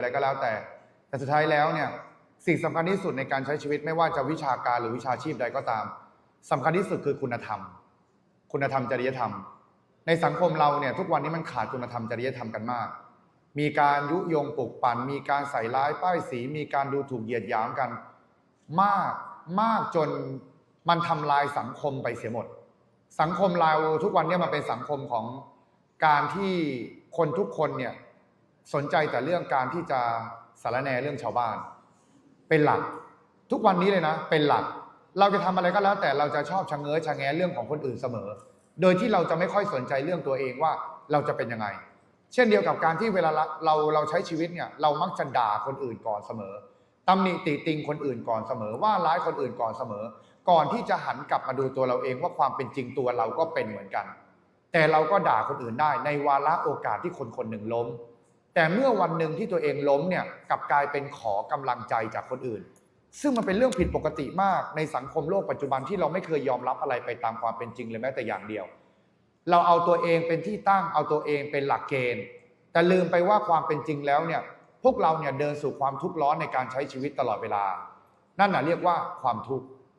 อะไรก็แล้วแต่ แต่สุดท้ายแล้วเนี่ยสิ่งสำคัญที่สุดในการใช้ชีวิตไม่ว่าจะวิชาการหรือวิชาชีพใดก็ตามสำคัญที่สุดคือคุณธรรม คุณธรรมจริยธรรม ในสังคมเราเนี่ยทุกวันนี้มันขาดคุณธรรมจริยธรรมกันมาก มีการยุยงปลุกปั่น มีการใส่ร้ายป้ายสี มีการดูถูกเหยียดหยามกัน มากมากจนมันทำลายสังคมไปเสียหมด สังคมเราทุกวันนี้มันเป็นสังคมของการที่คนทุกคนเนี่ย สนใจแต่เรื่องการที่จะสารแนเรื่องชาวบ้าน เป็นหลัก ทุกวันนี้เลยนะ เป็นหลัก เราจะทำอะไรก็แล้ว แต่เราจะชอบชะเง้อชะแงเรื่องของคนอื่นเสมอ โดยที่เราจะไม่ค่อยสนใจเรื่องตัวเองว่าเราจะเป็นยังไง เช่นเดียวกับการที่เวลาเราเราเราใช้ชีวิตเนี่ยเรามักจะด่าคนอื่นก่อนเสมอตำหนิติติงคนอื่นก่อนเสมอ ว่าร้ายคนอื่นก่อนเสมอ ก่อนที่จะหันกลับมาดูตัวเราเองว่าความเป็นจริงตัวเราก็เป็นเหมือนกัน แต่เราก็ด่าคนอื่นได้ในวาระโอกาสที่คนคนหนึ่งล้ม แต่เมื่อวันหนึ่งที่ตัวเองล้มเนี่ยกลับกลายเป็นขอกำลังใจจากคนอื่น ซึ่งมันเป็นเรื่องผิดปกติมากในสังคมโลกปัจจุบันที่เราไม่เคยยอมรับอะไรไปตามความเป็นจริงเลยแม้แต่อย่างเดียว เราเอาตัวเองเป็นที่ตั้งเอาตัวเองเป็นหลักเกณฑ์ แต่ลืมไปว่าความเป็นจริงแล้วเนี่ยพวกเราเนี่ยเดินสู่ความทุกข์ร้อนในการใช้ชีวิตตลอดเวลา นั่นน่ะเรียกว่าความทุกข์